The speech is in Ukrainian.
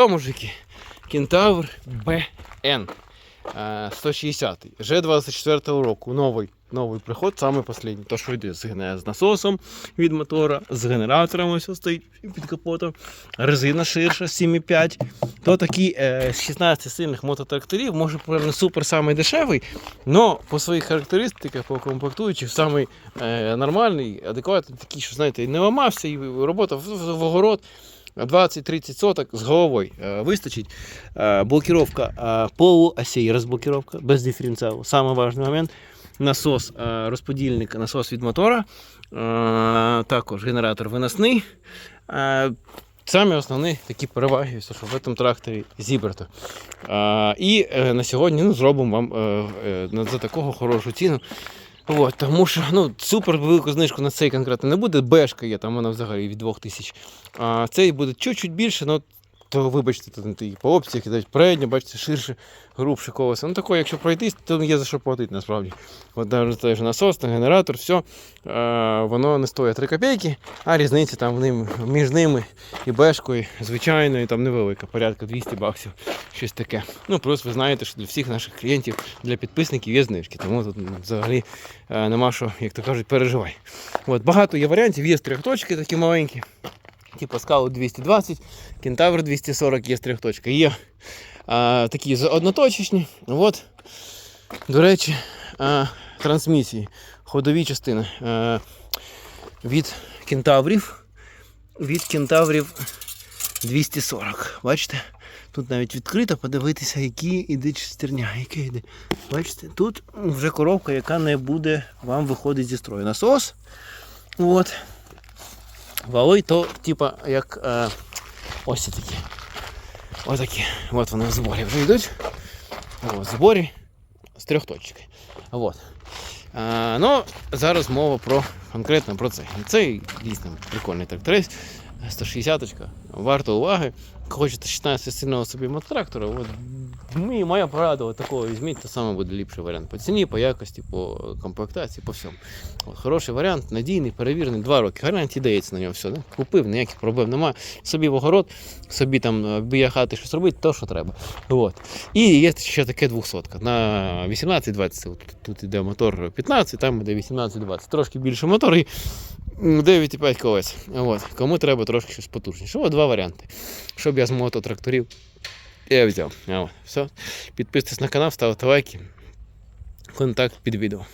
Що, мужики? Кентавр БН 160 Ж 24 року. Новий, новий приход, самий останній. То, що йде з, насосом від мотора, з генератором ось стоїть під капотом, резина ширша 7,5. То такий е, з 16 сильних мототракторів, може, не супер самий дешевий, але по своїх характеристиках, по комплектуючих, самий е, нормальний, адекватний, такий, що знаєте, не ламався, і робота в, в, в огород. 20-30 соток з головою е, вистачить. Е, блокировка е, полуосей, розблокировка без диференціалу. Самый важный момент. Насос, розподільник, насос від мотора. Також генератор виносний. Е, Самі основні такі переваги, що в цьому тракторі зібрато. І на сьогодні ну, зробимо вам за такого хорошу ціну. От, тому що ну, супер велику знижку на цей конкретно не буде. Бешка є, там вона взагалі від 2000. А цей буде чуть-чуть більше, ну, то вибачте, тут і по опціях кидають передньо, бачите, ширше, грубше колеса. Ну тако, якщо пройтись, то є за що платити насправді. От навіть той же насос, та генератор, все, е, воно не стоїть 3 копійки, а різниця там ним, між ними і бешкою, звичайною, там невелика, порядка 200 баксів, щось таке. Ну, плюс ви знаєте, що для всіх наших клієнтів, для підписників є знижки, тому тут взагалі е, нема що, як то кажуть, переживай. От, багато є варіантів, є з трьохточки такі маленькі. Типу скаут 220, кентавр 240 є з трьохточка. Є а, такі одноточечні. От, до речі, а, трансмісії, ходові частини а, від кентаврів. Від кентаврів 240. Бачите? Тут навіть відкрито подивитися, які іде шестерня, яке йде. Бачите, тут вже коробка, яка не буде вам виходить зі строю. Насос. От. Вали то, типа, як е, ось такі. Ось. От вони в зборі вже йдуть. О, в зборі з трьох точок. От. Е, ну, зараз мова про конкретно про це. Цей дійсно прикольний тракторець. 160 варто уваги. Хочете 16 сильного собі мототрактора, от мій, моя порада от такого візьміть, то саме буде ліпший варіант. По ціні, по якості, по комплектації, по всьому. От, хороший варіант, надійний, перевірений, два роки. Гарантії дається на нього все. Да? Купив, ніяких проблем немає. Собі в огород, собі там е, біля хати щось робити, то що треба. От. І є ще таке 200 на 18-20. От Тут іде мотор 15, там іде 18-20. Трошки більше мотор і 9,5 колець. От. Кому треба трошки щось потужніше. От два варіанти. Щоб я з мототракторів я взяв. От. Все. Підписуйтесь на канал, ставте лайки. Контакт під відео.